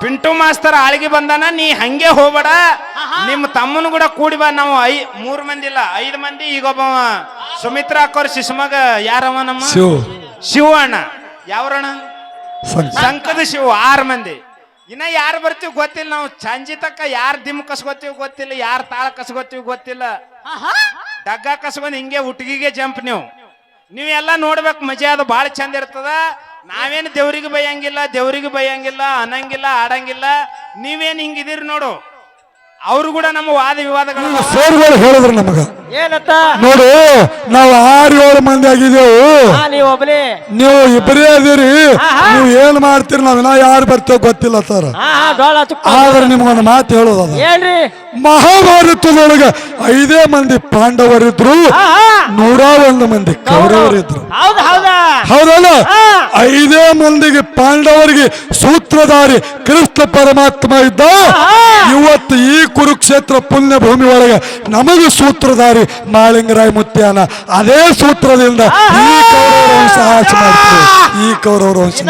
Pintu master ಆಳಿಗೆ ಬಂದಾನ ನೀ ಹಂಗೆ ಹೋಗ್ಬೇಡ. ನಿಮ್ಮ ತಮ್ಮನ ಕೂಡ ಕೂಡಿ ಬಾ ನಾವು ಐ ಮೂರ್ ಮಂದಿ ಇಲ್ಲ ಐದು ಮಂದಿ ಈಗ ಒಬ್ಬವ ಸುಮಿತ್ರಾ ಅಕ್ಕೋರ್ ಶಿಶುಮಗ ಯಾರವ ನಮ್ಮ ಶಿವ್. ಶಿವ ಅಣ್ಣ ಯಾವ್ರಣ್ಣ? ಶಂಕದ ಸಂಕದ ಶಿವ ಆರು ಮಂದಿ. ಇನ್ನ ಯಾರು ಬರ್ತೀವಿ ಗೊತ್ತಿಲ್ಲ ನಾವು ಸಂಜೆ ತಕ್ಕ ಯಾರು ದಿಮ್ ಕಸ್ಕೊತೀವಿ ಗೊತ್ತಿಲ್ಲ ಯಾರು ತಾಳ ಕಸ್ಕೊತೀವಿ ಗೊತ್ತಿಲ್ಲ. ಡಗ್ಗ ಕಸ್ಕೊಂಡ್ ಹಿಂಗೆ ಹುಟ್ಟಿಗೆ ಜಂಪ್ ನೀವು. ನೀವೆಲ್ಲ ಎಲ್ಲ ನೋಡ್ಬೇಕು ಮಜಾ ಅದು ಭಾಳ ಚಂದ ಇರ್ತದ. ನಾವೇನು ದೇವ್ರಿಗೆ ಬೈಯಂಗಿಲ್ಲ ದೇವ್ರಿಗೆ ಬೈಯಂಗಿಲ್ಲ, ಅನ್ನಂಗಿಲ್ಲ, ಆಡಂಗಿಲ್ಲ, ನೀವೇನು ಹಿಂಗಿದಿರಿ ನೋಡು. ಅವ್ರು ಕೂಡ ನಮ್ಮ ವಾದ ವಿವಾದಗಳು ಹೇಳಿದ್ರು ನಮಗ. ಏನತ್ತ ನೋಡು ನಾವು ಆರು ಏಳು ಮಂದಿ ಆಗಿದೆವು ನೀವ್ ಇಬ್ಬರೇ ಅದೀರಿ ನೀವು ಏನ್ ಮಾಡ್ತೀರಿ? ನಾವು ಯಾರು ಬರ್ತೇವೆ ಗೊತ್ತಿಲ್ಲ ಸರ್. ಆದ್ರೆ ನಿಮ್ಗೊಂದು ಮಾತು ಏನ್ರಿ ಮಹಾಭಾರತದೊಳಗ ಐದೇ ಮಂದಿ ಪಾಂಡವರಿದ್ರು. ನೂರ ಒಂದು ಮಂದಿ ಕೌರವರಿದ್ರು. ಹೌದ ಹೌದಾ? ಹೌದಲ್ಲ. ಐದೇ ಮಂದಿಗೆ ಪಾಂಡವರಿಗೆ ಸೂತ್ರಧಾರಿ ಕೃಷ್ಣ ಪರಮಾತ್ಮ ಇದ್ದ. ಇವತ್ತು ಈ ಕುರುಕ್ಷೇತ್ರ ಪುಣ್ಯ ಭೂಮಿ ಒಳಗೆ ನಮಗೆ ಸೂತ್ರಧಾರಿ ಮಾಳಿಂಗರಾಯ ಮುತ್ಯಾನ ಅದೇ ಸೂತ್ರದಿಂದ ಈ ಕೌರವರ ವಂಶ ಆಚೆ ಮಾಡ್ತೀವಿ. ಈ ಕೌರವರ ವಂಶ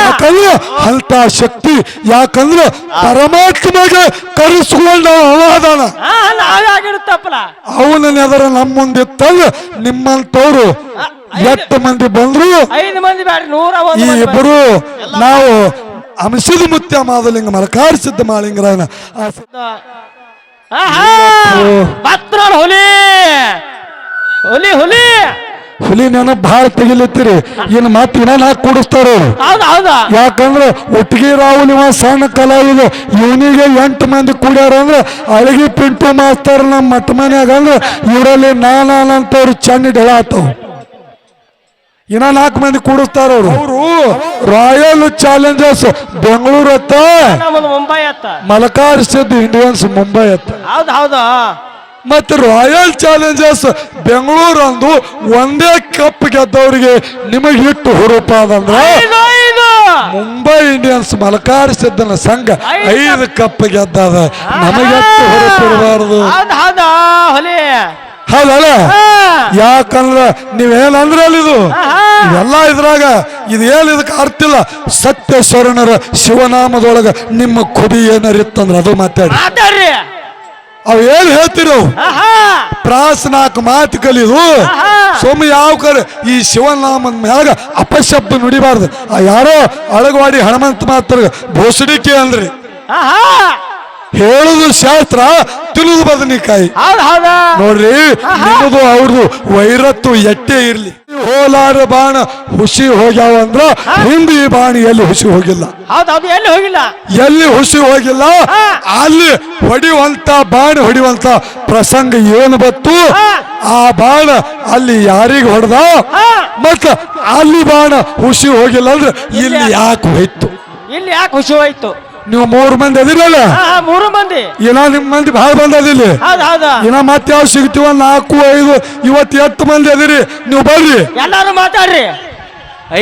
ಯಾಕಂದ್ರೆ ಅಂತ ಶಕ್ತಿ ಯಾಕಂದ್ರೆ ಪರಮಾತ್ಮಗೆ ಕರೆಸಿಕೊಂಡ ಅವಾದಾನ ಅವನ ನೆದರ ನಮ್ಮ ತಂದು ನಿಮ್ಮಂತವ್ರು ಎಷ್ಟು ಮಂದಿ ಬಂದ್ರು ಐದು ಮಂದಿ ಬ್ಯಾಡ್ರಿ ನೂರ ಈ ಇಬ್ಬರು ನಾವು ಅಂಶದ ಮುತ್ಯ ಮಾದಲಿಂಗ ಮಲಕಾರಿಸಿದ್ದ ಮಾಳಿಂಗರಾಯನ ಆ ಸ- ಹಾ ಹಾ ಹೊಲಿ ಹುಲಿ ಹುಲಿ ಹುಲಿ ನೆನಪು ಭಾಳ ತೆಗಿಲತ್ತೀರಿ ಇನ್ನು ಮತ್ತೆ ಇನ್ನ ನಾಲ್ಕು ಕೂಡಿಸ್ತಾರ ಯಾಕಂದ್ರೆ ಒಟ್ಟಿಗೆ ರಾಹುಲ್ ಇವ ಸಣ್ಣ ಕಲಾವಿದ ಇವನಿಗೆ ಎಂಟು ಮಂದಿ ಕೂಡ್ಯಾರ ಅಂದ್ರೆ ಅಳಗಿ ಪಿಂಟು ಮಾಸ್ತರ್ ನಮ್ಮ ಮಟ್ಟ ಮನ್ಯಾಗ ಅಂದ್ರೆ ಇವರಲ್ಲಿ ನಾನಂತವ್ರು ಚೆನ್ನ ಹೇಳಾತವ್ ಇನ್ನ ನಾಲ್ಕು ಮಂದಿ ಕೂಡಿಸ್ತಾರ ಅವರು. ಅವರು. ರಾಯಲ್ ಚಾಲೆಂಜರ್ಸ್ ಬೆಂಗಳೂರು ಅತ್ತ? ನಮ್ಮದು ಮುಂಬೈ ಅತ್ತ. ಮಲಕಾರಿಸಿದ್ದು ಇಂಡಿಯನ್ಸ್ ಮುಂಬೈ ಅತ್ತ. ಹೌದು ಹೌದು. ಮತ್ತೆ ರಾಯಲ್ ಚಾಲೆಂಜರ್ಸ್ ಬೆಂಗಳೂರು ಅಂದು ಒಂದೇ ಕಪ್ ಗೆದ್ದವರಿಗೆ ನಿಮಗೆ ಇಟ್ಟು ಹುರುಪ ಅದಂದ್ರೆ ಮುಂಬೈ ಇಂಡಿಯನ್ಸ್ ಮಲಕಾರ್ ಸಿದ್ದನ ಸಂಘ ಐದು ಕಪ್ ಗೆದ್ದದ. ನಮಗೆ ಹುರುಪಿರಬಾರದು. ಹೌದು ಹೌದಾ ಹುಲಿ. ಹೌದಲ್ಲ? ಯಾಕಂದ್ರ ನೀವೇನಂದ್ರೆ ಇದು ಅಲ್ಲಿದು ಇವೆಲ್ಲ ಇದ್ರಾಗ ಇದೇನು ಇದಕ್ಕೆ ಅರ್ಥ ಇಲ್ಲ? ಸತ್ಯ ಶರಣರ ಶಿವನಾಮದೊಳಗ ನಿಮ್ಮ ಕುದಿ ಏನಾರಿತ್ತಂದ್ರ ಅದು ಮಾತಾಡಿ. ಅವ್ ಏನ್ ಹೇಳ್ತಿರೋ ಪ್ರಾಸ ನಾಲ್ಕು ಮಾತು ಕಲಿದು. ಸೋಮ ಯಾವ ಕರೆ ಈ ಶಿವನಾಮದ ಮ್ಯಾಗ ಅಪಶಬ್ದ ನುಡಿಬಾರ್ದು. ಆ ಯಾರೋ ಅಳಗವಾಡಿ ಹನುಮಂತ ಮಾತ್ರ ಭೋಸಡಿಕೆ ಅಂದ್ರಿ. ಹೇಳುದು ಶಾಸ್ತ್ರ ತಿಳಿದು ಬದನಿಕಾಯಿ. ನೋಡ್ರಿ ನಿಮ್ಮದು ಅವ್ರದ್ದು ವೈರತ್ತು ಎಟ್ಟೆ ಇರ್ಲಿ. ಹೋಲಾರ ಬಾಣ ಹುಸಿ ಹೋಗ್ಯಾವ ಅಂದ್ರ ಹಿಂದಿ ಈ ಬಾಣ ಎಲ್ಲಿ ಹುಸಿ ಹೋಗಿಲ್ಲ. ಎಲ್ಲಿ ಹೋಗಿಲ್ಲ? ಎಲ್ಲಿ ಹುಸಿ ಹೋಗಿಲ್ಲ ಅಲ್ಲಿ ಹೊಡಿವಂತ ಬಾಣ ಹೊಡಿವಂತ ಪ್ರಸಂಗ ಏನು ಬತ್ತು? ಆ ಬಾಣ ಅಲ್ಲಿ ಯಾರಿಗೆ ಹೊಡೆದ? ಮತ್ತ ಅಲ್ಲಿ ಬಾಣ ಹುಸಿ ಹೋಗಿಲ್ಲ ಅಂದ್ರೆ ಇಲ್ಲಿ ಯಾಕೆ ಹೋಯ್ತು? ಇಲ್ಲಿ ಯಾಕೆ ಹುಸಿ ಹೋಯ್ತು? ನೀವು ಮೂರು ಮಂದಿ ಅದಿರಲ್ಲ? ಮೂರು ಮಂದಿ. ಏನೋ ನಿಮ್ ಮಂದಿ ಭಾಳ ಬಂದದಿಲ್ಲಿ ಏನ ಮತ್ತೆ ಯಾವ ಸಿಗ್ತೀವ ನಾಲ್ಕು ಐದು ಇವತ್ತು ಎತ್ತು ಮಂದಿ ಅದಿರಿ. ನೀವು ಬರ್ರಿ. ಎಲ್ಲಾರು ಮಾತಾಡ್ರಿ.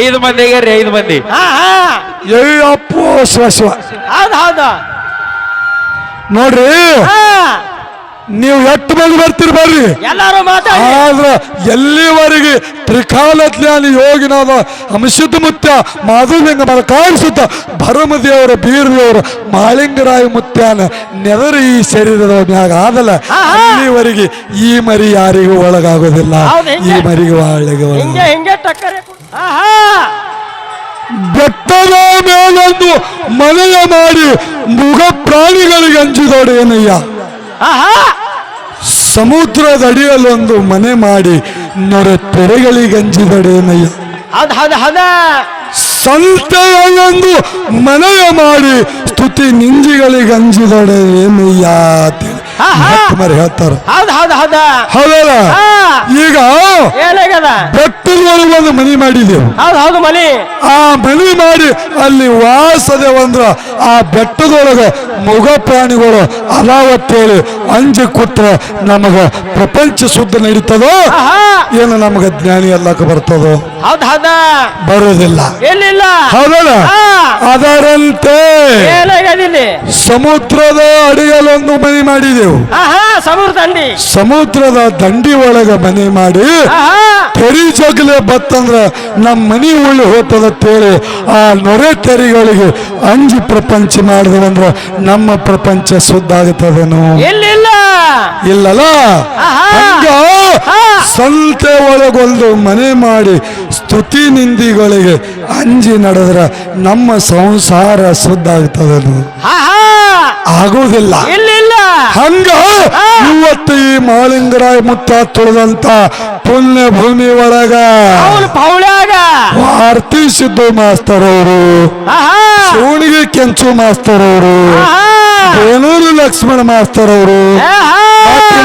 ಐದು ಮಂದಿ ರೀ ಐದು ಮಂದಿ. ಅಯ್ಯಪ್ಪ ಶಿವ ಶಿವ. ಹೌದು ಹೌದು. ನೋಡ್ರಿ. ಹಾ. ನೀವು ಎಷ್ಟು ಮಂದಿ ಬರ್ತೀರಿ ಬರ್ರಿ. ಎಲ್ಲಾರು ಆದ್ರೆ ಎಲ್ಲಿವರೆಗೆ ತ್ರಿಕಾಲ ಜ್ಞಾನಿ ಯೋಗಿನಾದ ಅಂಶದ ಮುತ್ಯ ಮಾಧುಲಿಂಗ ಮಲಕಾರಿಸುತ್ತ ಭರಮದೇವರ ಬೀರದೇವರ ಮಾಳಿಂಗರಾಯ ಮುತ್ಯಾನ ನೆದರ ಈ ಶರೀರದ ಮ್ಯಾಗ ಆದಲ್ಲ ಅಲ್ಲಿವರೆಗೆ ಈ ಮರಿ ಯಾರಿಗೂ ಒಳಗಾಗೋದಿಲ್ಲ ಈ. ಮರಿಗೆ ಒಳಗೆ ಬೆಟ್ಟದ ಮೇಲೊಂದು ಮನೆಯ ಮಾಡಿ ಮುಗ ಪ್ರಾಣಿಗಳಿಗೆ ಅಂಜಿದೊಡೇನಯ್ಯ ಆಹಾ ಸಮುದ್ರದ ಅಡಿಯಲ್ಲೊಂದು ಮನೆ ಮಾಡಿ ನೊರೆ ತೆರೆಗಳಿಗೆ ಅಂಜಿದೊಡೇನಯ್ಯ ಹೌದು ಹೌದು ಹೌದಾ. ಸಂತೆಯಲ್ಲೊಂದು ಮನೆಯ ಮಾಡಿ ಸ್ತುತಿ ನಿಂಜಿಗಳಿಗೆ ಮಹತ್ಮರು ಹೇಳ್ತಾರ. ಹೌದು ಹೌದು ಹೌದಾ. ಹೌದಲ್ಲ? ಈಗ ಏನಾಗ್ಯದ? ಬೆಟ್ಟದೊಳಗೆ ಒಂದು ಮನೆ ಮಾಡಿದೆವು. ಹೌದು ಹೌದು ಮನಿ. ಆ ಮನೆ ಮಾಡಿ ಅಲ್ಲಿ ವಾಸದೆ ಅಂದ್ರ ಆ ಬೆಟ್ಟದೊಳಗ ಮೃಗ ಪ್ರಾಣಿಗಳು ಅದಾವತ್ತೇಳಿ ಅಂಜಿ ಕೂತ್ರ ನಮಗ ಪ್ರಪಂಚ ಶುದ್ಧ ನಡೀತದೋ? ಏನು ನಮಗ ಜ್ಞಾನಿ ಎಲ್ಲಕ್ಕ ಬರ್ತದೋ? ಹೌದು ಹೌದಾ? ಬರೋದಿಲ್ಲ. ಎಲ್ಲಿಲ್ಲ? ಹೌದಲ್ಲ? ಅದರಂತೆ ಸಮುದ್ರದ ಅಡಿಯಲ್ಲೊಂದು ಮನಿ ಮಾಡಿದೆ. ಸಮುದ್ರ ದಂಡಿ. ಸಮುದ್ರದ ದಂಡಿ ಒಳಗ ಮನೆ ಮಾಡಿ ತೆರಿ ಜಗಲೆ ಬತ್ತಂದ್ರ ನಮ್ಮ ಮನಿ ಉಳ್ಳಿ ಹೋಗ್ತದ ತೇಳಿ ಆ ನೊರೆ ತೆರಿಗಳಿಗೆ ಅಂಜಿ ಪ್ರಪಂಚ ಮಾಡಿದವಂದ್ರ ನಮ್ಮ ಪ್ರಪಂಚ ಶುದ್ಧ ಆಗುತ್ತದೇನು ಇಲ್ಲ ಇಲ್ಲ? ಇಲ್ಲಲ್ಲ. ಸಂತೆ ಒಳಗೊಂದು ಮನೆ ಮಾಡಿ ಸ್ತುತಿ ನಿಂದಿಗಳಿಗೆ ಅಂಜಿ ನಡೆದ್ರೆ ನಮ್ಮ ಸಂಸಾರ ಶುದ್ಧ ಆಗ್ತದೆ ಆಗುವುದಿಲ್ಲ. ಹಂಗ ಇವತ್ತು ಈ ಮಾಳಿಂಗರಾಯ ಮುತ್ತ ತುಳಿದಂತ ಪುಣ್ಯ ಭೂಮಿ ಒಳಗ. ಆರ್ತಿ ಸಿದ್ದು ಮಾಸ್ತರ್ ಅವರು ಶಿವಣಿಗೆ ಕೆಂಚು ಮಾಸ್ತರ್ ಅವರು ಬೇಲೂರು ಲಕ್ಷ್ಮಣ ಮಾಸ್ತರ್ ಅವರು.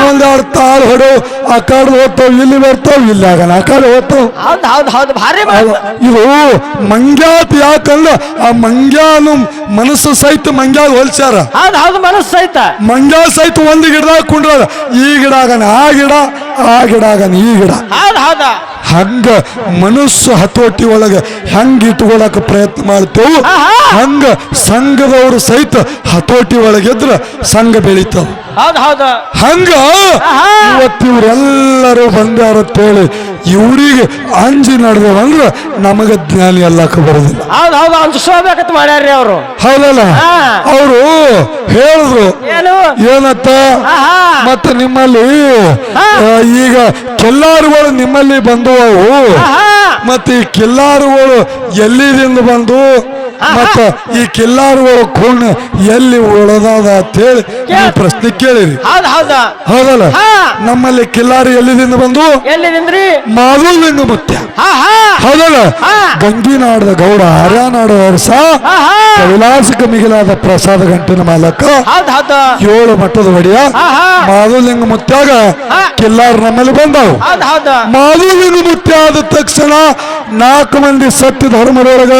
ಒಂದೆರಡು ತಾಳು ಹೊಡು ಆ ಕಾಡು ಹೋಗ್ತಾವ್ ಇಲ್ಲಿ ಬರ್ತಾವ್ ಇಲ್ಲಿ ಆಗಲ್ಲ ಆ ಕಾಡು ಹೋಗ್ತಾವ್. ಹೌದ್ ಹೌದ್ ಹೌದು ಭಾರಿ ಇದು ಮಂಗ್ಯಾತ್ ಯಾಕಂದ್ರ ಆ ಮಂಗ್ಯಾನು ಮನಸ್ಸು ಸಹಿತ ಮಂಗ್ಯಾಗ ಹೋಲ್ಸ್ಯಾರ. ಹೌದ್ ಹೌದು ಮನಸ್ಸು ಸಹಿತ. ಮಂಗ್ಯಾ ಸಹಿತ ಒಂದು ಗಿಡದಾಗ ಕುಂಡ್ರದ ಈ ಗಿಡ ಆಗನ ಆ ಗಿಡ ಆ ಗಿಡ ಆಗನ ಈ ಗಿಡ. ಹೌದ್ ಹೌದ. ಹಂಗ ಮನಸ್ಸು ಹತೋಟಿ ಒಳಗ ಹಂಗ ಇಟ್ಕೊಳಕ ಪ್ರಯತ್ನ ಮಾಡ್ತೇವು. ಆಹಾ. ಹಂಗ ಸಂಘದವರು ಸಹಿತ ಹತೋಟಿ ಒಳಗಿದ್ರ ಸಂಘ ಬೆಳೀತಾವ. ಹಂಗ. ಇವತ್ತು ಇವರೆಲ್ಲರೂ ಬಂದಾರ ಹೇಳಿ ಇವರಿಗೆ ಅಂಜಿ ನಡೆದವಂದ್ರ ನಮಗ ಜ್ಞಾನಿ ಎಲ್ಲಾಕ ಬರೋದಿಲ್ಲ. ಅವರು. ಹೌದಲ್ಲ? ಅವರು ಹೇಳಿದ್ರು ಏನು? ಏನತ್ತ? ಮತ್ತ ನಿಮ್ಮಲ್ಲಿ ಈಗ ಕೆಲ್ಲಾರುಗಳು ನಿಮ್ಮಲ್ಲಿ ಬಂದವು. ಮತ್ತೆ ಈ ಕೆಲ್ಲಾರುಗಳು ಎಲ್ಲಿದಿಂದ ಬಂದು ಮತ್ತ ಈ ಕಿಲ್ಲಾರುಗಳ ಖೂನ್ ಎಲ್ಲಿ ಉಳದಾದ ಅಂತೇಳಿ ನೀವು ಪ್ರಶ್ನೆ ಕೇಳಿರಿ. ಹೌದ್ ಹೌದಾ. ಹೌದಲ್ಲ. ನಮ್ಮಲ್ಲಿ ಕಿಲ್ಲಾರು ಎಲ್ಲಿದಿಂದ ಬಂದು? ಎಲ್ಲಿದಿಂದ್ರಿ? ಮಾಧುಲಿಂಗ ಮುತ್ಯ ಹೌದಲ್ಲ? ಗಂಗಿ ಗಂಗಿನಾಡದ ಗೌಡ ಹರ್ಯಾನಾಡ ವರ್ಷ ಆಹಾ ಕೈಲಾಸಕ ಮಿಗಿಲಾದ ಪ್ರಸಾದ ಗಂಟಿನ ಮಾಲಕ ಏಳು ಮಠದ ಒಡೆಯ. ಮಾಧುಲಿಂಗ ಮುತ್ಯಾಗ ಕಿಲ್ಲಾರ ನಮ್ಮಲ್ಲಿ ಬಂದವು. ಮಾಧುಲಿಂಗ ಮುತ್ಯ ಆದ ತಕ್ಷಣ ನಾಲ್ಕು ಮಂದಿ ಸತ್ಯ ಧರ್ಮದೊಳಗ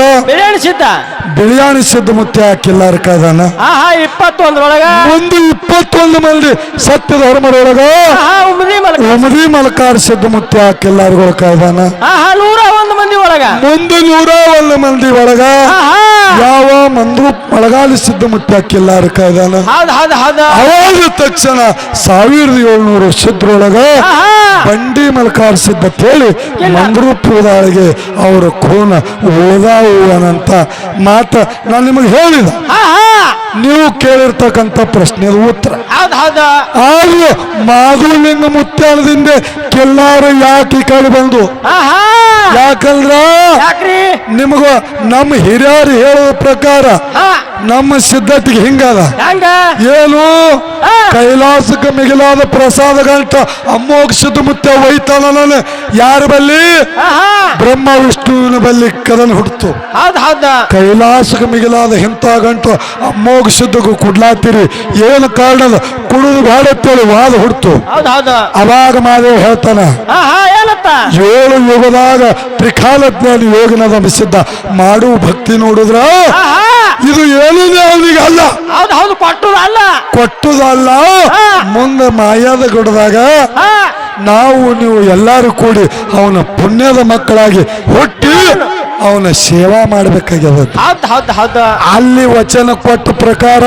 ಬಿಳಿಯಾಣಿ ಸಿದ್ಧಮುತ್ಯ ಕಿಲ್ಲಾರ ಕಾದಾನ ಆಹಾ ಇಪ್ಪತ್ತೊಂದ್ರೊಳಗ. ಒಂದು ಇಪ್ಪತ್ತೊಂದು ಮಂದಿ ಸತ್ಯ ಧರ್ಮದೊಳಗ. ಉಮದಿ ಮಲಕಾರ ಸಿದ್ಧ ಮುತ್ಯ ಕಿಲ್ಲಾರುಗಳ ಕಾದಾನ ಆಹಾ ನೂರ ಒಂದು ಮಂದಿ ಒಳಗ. ಒಂದು ನೂರ ಒಂದು ಮಂದಿ ಒಳಗ. ಆಹಾ. ಯಾವ ಮಂದ್ರು ಮಳಗಾಲಿ ಸಿದ್ಧ ಮುತ್ಯ ಕಿಲ್ಲಾರ ಕಾದಾನ ಹೌದ್ ಹೌದ್ ಹೌದು. ಅವಾಗ ತಕ್ಷಣ ಸಾವಿರದ ಏಳ್ನೂರು ಆಹಾ. ಬಂಡಿ ಮಲ್ಕಾರ ಸಿದ್ಧ ಹೇಳಿ ಮಂದ್ರೂಪದಾಳಿಗೆ ಅವರ ಖೂನ ಓದಾವು ಅನ್ನಂತ ಮಾತ ನಾನು ನಿಮಗೆ ಹೇಳಿದ. ನೀವು ಕೇಳಿರ್ತಕ್ಕಂಥ ಪ್ರಶ್ನೆ ಉತ್ತರ. ಆದ್ರೆ ಮಾಧುಲಿಂಗ ಮುತ್ಯಾಲದಿಂದ ಕೆಲ್ಲಾರು ಯಾಕೆ ಈ ಕಡೆ ಬಂದು? ಆಹಾ ಯಾಕಂದ್ರ ನಿಮಗ ನಮ್ಮ ಹಿರಿಯರು ಹೇಳುವ ಪ್ರಕಾರ ನಮ್ಮ ಸಿದ್ಧತೆಗೆ ಹಿಂಗದ. ಹೆಂಗ? ಏನು? ಕೈಲಾಸಕ್ಕೆ ಮಿಗಿಲಾದ ಪ್ರಸಾದ ಗಂಟ ಅಮ್ಮೋಕ್ಷದ ಮುತ್ಯ ಒಯ್ತಾನ ನಾನು. ಯಾರ ಬಲ್ಲಿ? ಆಹಾ ಬ್ರಹ್ಮ ವಿಷ್ಣುವಿನ ಬಲ್ಲಿ ಕದನ ಹುಡ್ತು ಕೈಲಾಸಕ್ಕೆ ಮಿಗಿಲಾದ ಇಂಥ ಗಂಟು ಅಮ್ಮೋಕ್ಷದಕ್ಕೂ ಕುಡ್ಲಾತೀರಿ. ಏನು ಕಾರಣದ? ಕುಡಿದು ಬಾಡತ್ತೇಳಿ ವಾದ ಹುಡ್ತು ಅವಾಗ ಮಾದೇವ್ ಹೇಳ್ತಾನ ಏಳು ಯುಗದಾಗ ತ್ರಿಕಾಲ ಜ್ಞಾನಿ ಯೋಗಿನದ ಮಿಸಿದ್ದ ಮಾಡು ಭಕ್ತಿ ನೋಡಿದ್ರ ಇದು ಏನು ಅವನಿಗೆ ಅಲ್ಲ. ಹೌದ್ ಹೌದು ಕೊಟ್ಟದ ಅಲ್ಲ. ಕೊಟ್ಟುದಲ್ಲ ಮುಂದೆ ಮಾಯಾದ ಗುಡದಾಗ ನಾವು ನೀವು ಎಲ್ಲರೂ ಕೂಡಿ ಅವನ ಪುಣ್ಯದ ಮಕ್ಕಳಾಗಿ ಹುಟ್ಟಿ ಅವನ ಸೇವಾ ಮಾಡ್ಬೇಕಾಗ್ಯದ. ಹೌದ್ ಹೌದ್ ಹೌದು. ಅಲ್ಲಿ ವಚನ ಕೊಟ್ಟ ಪ್ರಕಾರ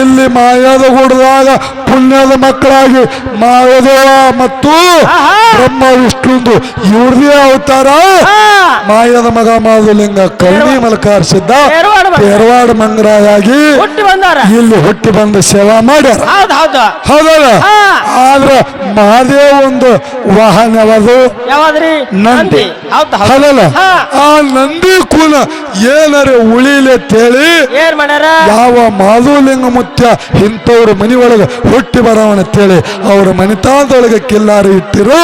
ಇಲ್ಲಿ ಮಾಯಾದ ಗುಡದಾಗ ಪುಣ್ಯದ ಮಕ್ಕಳಾಗಿ ಮಾಯದೇವ ಮತ್ತು. ಬ್ರಹ್ಮ ವಿಷ್ಣುಂದು ಇವ್ರದೇ ಅವತಾರ. ಮಾಯದ ಮಗ ಮಾಧುಲಿಂಗ ಕರ್ಣಿ ಮಲಕಾರಿಸಿದ್ದ ಎರ್ವಾಡ ಮಂಗರಾಗಿ ಪೇರವಾಡ ಬಂದಾರ. ಇಲ್ಲಿ ಹುಟ್ಟಿ ಬಂದು ಸೇವಾ ಮಾಡ್ಯಾರ. ಹೌದ್ ಹೌದು. ಹೌದಲ್ಲ? ಆದ್ರೆ ಮಹಾದೇವ್ ಒಂದು ವಾಹನ ಯಾವುದು? ನಂದಿ. ಹೌದ್ ಹೌದು. ಹೌದಲ್ಲ? ಆ ನಂದಿ ಕೂನ ಏನಾರ ಉಳಿಲೆ ಏನ್ ಮಾಡ್ಯಾರ ಯಾವ ಮಾಧುಲಿಂಗ ಮುತ್ಯ ಇಂಥವ್ರ ಮನಿ ಒಳಗ ಹುಟ್ಟಿ ಬರವಣ ತೇಳಿ ಅವ್ರ ಮನಿತಾದೊಳಗ ಕಿಲ್ಲಾರ ಇಟ್ಟಿರು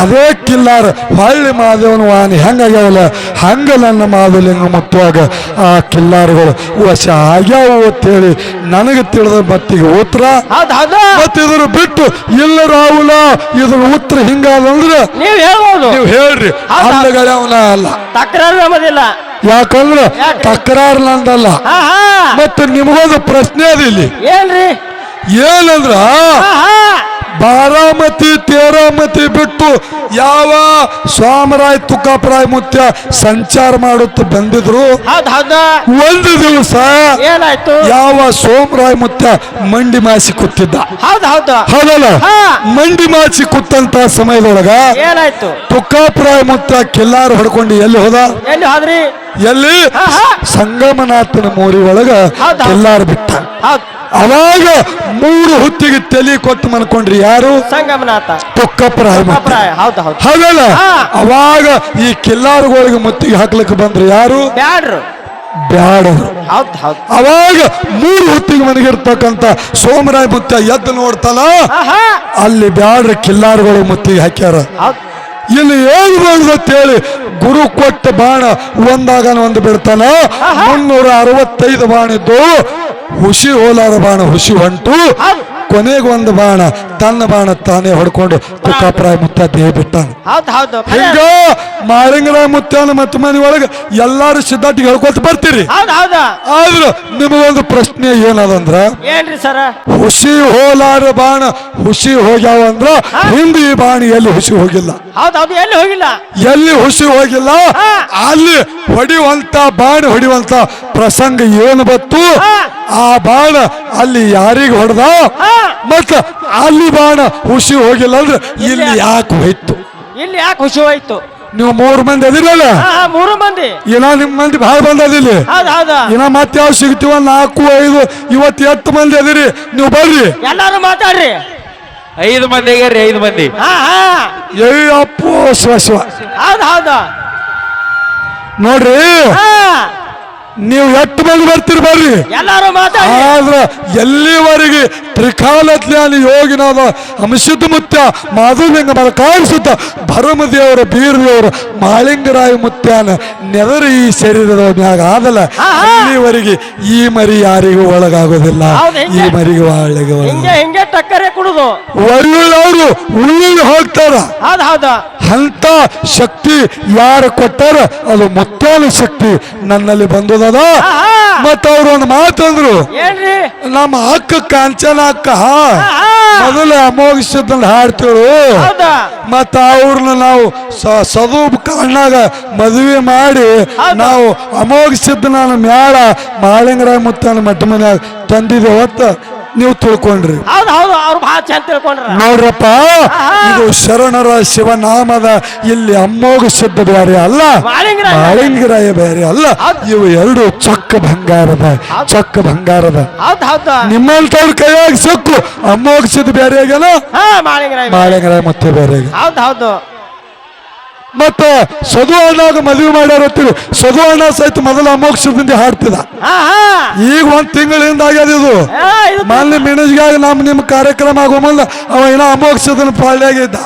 ಅದೇ ಕಿಲ್ಲಾರ ಹೊಳ್ಳಿ ಮಾದೇವನ ವಾಣಿ ಹೆಂಗಾಗ್ಯಾವಲ್ಲ ಹಂಗ ನನ್ನ ಮಾಧುಲಿಂಗ ಮುತ್ತುವಾಗ ಆ ಕಿಲ್ಲಾರಗಳು ವಶ ಆಗ್ಯಾವು ಅಂತೇಳಿ ನನಗೆ ತಿಳಿದ ಬತ್ತಿಗೆ ಉತ್ತರ ಮತ್ತೆ ಇದನ್ನು ಬಿಟ್ಟು ಇಲ್ಲ ರಾಹುಲ ಇದರ ಉತ್ತರ ಹಿಂಗಾದಂದ್ರೆ ನೀವ್ ಹೇಳ್ಬೋದು. ನೀವು ಹೇಳ್ರಿ. ಹೌದಾ? ಅಲ್ಲಗಳವನ ಅಲ್ಲ. ತಕರಾರು ನಮ್ಮದಿಲ್ಲ. ಯಾಕಂದ್ರೆ ಯಾಕೆ? ತಕರಾರು ನಂದಲ್ಲ. ಹಾ ಹಾ. ಮತ್ತೆ ನಿಮಗೊಂದು ಪ್ರಶ್ನೆ ಅದ ಇಲ್ಲಿ ಏನ್ರಿ? ಏನಂದ್ರ ಹಾ ಹಾ. ಬಾರಾಮತಿ ತೇರಾಮತಿ ಬಿಟ್ಟು ಯಾವ ಸ್ವಾಮರಾಯ್ ತುಕಾಪರಾಯ್ ಮುತ್ಯ ಸಂಚಾರ ಮಾಡುತ್ತ ಬಂದಿದ್ರು? ಒಂದು ದಿವಸ ಏನಾಯ್ತು? ಯಾವ ಸೋಮರಾಯ್ ಮುತ್ಯ ಮಂಡಿ ಮಾಸಿ ಕೂತಿದ್ದ? ಹೌದ್ ಹೌದು. ಹೌದಲ್ಲ. ಮಂಡಿ ಮಾಸಿ ಕೂತಂತ ಸಮಯದೊಳಗ ಏನಾಯ್ತು? ತುಕಾಪ್ರಾಯ್ ಮುತ್ಯ ಕಿಲ್ಲಾರ ಹೊಡ್ಕೊಂಡು ಎಲ್ಲಿ ಹೋದ? ಎಲ್ಲಿ ಹೋದ್ರಿ? ಎಲ್ಲಿ. ಸಂಗಮನಾಥನ ಮೋರಿ ಒಳಗ ಎಲ್ಲಾರು ಕಿಲ್ಲಾರ ಬಿಟ್ಟ. ಅವಾಗ ಮೂರು ಹೊತ್ತಿಗೆ ತಲೆ ಕೊಟ್ಟು ಮನ್ಕೊಂಡ್ರಿ ಯಾರು? ಸಂಗಮನಾಥ. ಹೌದು ಹೌದು. ಹೌದಲ್ಲ? ಅವಾಗ ಈ ಕಿಲ್ಲಾರುಗಳಿಗೆ ಮುತ್ತಿಗೆ ಹಾಕ್ಲಿಕ್ಕೆ ಬಂದ್ರು ಯಾರು? ಬ್ಯಾಡ್ರು. ಬ್ಯಾಡರು. ಅವಾಗ ಮೂರು ಹೊತ್ತಿಗೆ ಮನೆಗಿರ್ತಕ್ಕಂಥ ಸೋಮರಾಯ ಮುತ್ತ ಎದ್ದು ನೋಡ್ತಾನ? ಅಲ್ಲಿ ಬ್ಯಾಡ್ರ ಕಿಲ್ಲಾರುಗಳು ಮುತ್ತಿಗೆ ಹಾಕ್ಯಾರ. ಇಲ್ಲಿ ಏನು ಮಾಡುದು ಅಂತೇಳಿ ಗುರು ಕೊಟ್ಟ ಬಾಣ ಒಂದಾಗ ಒಂದು ಬಿಡ್ತಾನ? ಮುನ್ನೂರ ಅರವತ್ತೈದು ಬಾಣ ಇದ್ದು ಹುಸಿ ಹೋಲಾರ ಬಾಣ ಹುಸಿ ಹೊಂಟು ಕೊನೆಗೆ ಒಂದು ಬಾಣ ತನ್ನ ಬಾಣ ತಾನೇ ಹೊಡ್ಕೊಂಡು ತುಕಾಪ್ರಾಯ ಮುತ್ತ ದೇಹ ಬಿಟ್ಟಾನ. ಹೌದ್ ಹೌದು. ಹಿಂಗ ಮಾಳಿಂಗರಾಯ ಮುತ್ತಾನ ಮತ್ತು ಮನೆ ಒಳಗೆ ಎಲ್ಲಾರು ಸಿದ್ಧಾಟಿಗೆ ಹೇಳ್ಕೊತ ಬರ್ತೀರಿ. ಹೌದ್ ಹೌದ. ಆದ್ರ ನಿಮಗೊಂದು ಪ್ರಶ್ನೆ ಏನದಂದ್ರ ಏನ್ರಿ ಸರ? ಹುಸಿ ಹೋಲಾರ ಬಾಣ ಹುಸಿ ಹೋಗ್ಯಾವ ಅಂದ್ರ ಹಿಂದಿ ಈ ಬಾಣ ಎಲ್ಲಿ ಹುಸಿ ಹೋಗಿಲ್ಲ. ಹೌದು ಹೌದು ಎಲ್ಲಿ ಹೋಗಿಲ್ಲ? ಎಲ್ಲಿ ಹುಸಿ ಹೋಗಿಲ್ಲ ಅಲ್ಲಿ ಹೊಡಿವಂತ ಬಾಣ ಹೊಡಿವಂತ ಪ್ರಸಂಗ ಏನು ಬತ್ತು? ಆ ಬಾಣ ಅಲ್ಲಿ ಯಾರಿಗ ಹೊಡೆದ. ಮತ್ತ ಅಲ್ಲಿ ಬಾಣ ಹುಸಿ ಹೋಗಿಲ್ಲ ಅಂದ್ರೆ ಇಲ್ಲಿ ಯಾಕೆ? ಹೋಯ್ತು? ಇಲ್ಲಿ ಯಾಕೆ ಖುಷಿ ಹೋಯ್ತು? ನೀವು ಮೂರು ಮಂದಿ ಅದಿರಲ್ಲ? ಆ, ಮೂರು ಮಂದಿ. ಇನ್ನ ನಿಮ್ ಮಂದಿ ಬಹಳ ಬಂದದಿಲ್ಲಿ ಹೌದ್ ಹೌದ. ಇನ್ನ ಮತ್ತೆ ಯಾವ ಸಿಗ್ತೀವ ನಾಲ್ಕು ಐದು ಇವತ್ತು ಹತ್ತು ಮಂದಿ ಅದಿರಿ? ನೀವು ಬರ್ರಿ. ಎಲ್ಲಾರು ಮಾತಾಡ್ರಿ. ಐದು ಮಂದಿ ಆಗ್ಯಾರ್ರಿ ಐದು ಮಂದಿ. ಹಾ ಹಾ. ಶಿವ ಶಿವ. ಹೌದ್ ಹೌದ. ನೋಡ್ರಿ. ಹಾ. ನೀವು ಎಷ್ಟು ಮಂದಿ ಬರ್ತೀರಿ ಬರ್ರಿ? ಎಲ್ಲಾರು ಆದ್ರೆ ಎಲ್ಲಿವರೆಗೆ ತ್ರಿಕಾಲಜ್ಞಾನಿ ಯೋಗಿನಾದ ಅಂಶದ ಮುತ್ಯ ಮಾಧುಲಿಂಗ ಮಲಕಾರಿಸುತ್ತ ಭರಮ ಭರಮದೇವರ ಬೀರ ದೇವರ ಮಾಳಿಂಗರಾಯ ಮುತ್ಯಾನ ನೆದರ ಈ ಶರೀರದ ಮ್ಯಾಗ ಆದಲ್ಲ ಅಲ್ಲಿವರೆಗೆ ಈ ಮರಿ ಯಾರಿಗೂ ಒಳಗಾಗೋದಿಲ್ಲ. ಈ ಮರಿಗೆ ಒಳಗೆ ಹಿಂಗೆ ಟಕ್ಕರೆ ಕುಡುದು. ಒಳ್ಳೆಯವರು ಉಳ್ಳಿ ಹೋಗ್ತಾರ. ಅಂತ ಶಕ್ತಿ ಯಾರು ಕೊಟ್ಟಾರ ಅದು ಮುತ್ಯಾನ ಶಕ್ತಿ ನನ್ನಲ್ಲಿ ಬಂದದ ಆಹಾ. ಮತ್ತ ಅವ್ರು ಒಂದು ಮಾತಂದ್ರು ನಮ್ಮ ಅಕ್ಕ ಕಾಂಚನ ಅಕ್ಕ. ಮೊದಲ ಅಮೋಘಿಸಿದ್ದಂತ ಹಾಡ್ತೇಳು ಮತ್ತ ಅವ್ರನ್ನ ನಾವು ಸ- ಸದು ಕಣ್ಣಾಗ ಮದುವೆ ಮಾಡಿ ನಾವು ಅಮೋಘಿಸಿದ್ದ ನಾನು ಮ್ಯಾಳ ಮಾಳಿಂಗರಾಯ ಮುತ್ತನ ಮಟ್ಟ ಮನ್ಯಾಗ ತಂದಿದೆ ಹೊತ್ತ ನೀವು ತಿಳ್ಕೊಂಡ್ರಿ. ಹೌದು ಹೌದು ಅವ್ರು ಭಾಳ ಚಂದ ತಿಳ್ಕೊಂಡ್ರ. ನೋಡ್ರಪ್ಪ. ಇದು ಶರಣರ ಶಿವನಾಮದ ಇಲ್ಲಿ ಅಮ್ಮೋಗ ಸಿದ್ಧ ಬೇರೆ ಅಲ್ಲ ಮಾಳಿಂಗರಾಯ. ಬೇರೆ. ಅಲ್ಲ. ಇವು ಎರಡು ಚೊಕ್ಕ ಬಂಗಾರದ ಚೊಕ್ಕ ಬಂಗಾರದ. ನಿಮ್ಮಲ್ಲಿ ನಿಮ್ಮಂತವ್ರ ಕೈಯಾಗ ಸೊಕ್ಕು ಅಮ್ಮೋಗ ಸಿದ್ಧ ಬೇರೆ ಆಗ್ಯಾನ? ಹಾ ಮಾಳಿಂಗರಾಯ ಮತ್ತೆ ಬೇರೆ ಹೌದ್ ಹೌದು. ಮತ್ತ ಸದು ಅಣ್ಣಾಗ ಮದುವೆ ಮಾಡ್ಯಾರ ಅಂತೀರಿ. ಸದು ಅಣ್ಣ ಸಹಿತ ಮೊದಲ ಅಮೋಕ್ಷದಿಂದ ಹಾಡ್ತಿದ. ಈಗ ಒಂದ್ ತಿಂಗಳಿಂದ ಆಗ್ಯದ ಇದು. ಮಾನ್ಯ ಮಿಣಜ್ಗಾಗ ನಮ್ಮ ನಿಮ್ಮ ಕಾರ್ಯಕ್ರಮ ಆಗೋ ಮುಂದೆ ಅವ ಏನ ಅಮೋಘ ಪಾಳ್ಯಾಗಿದ್ದ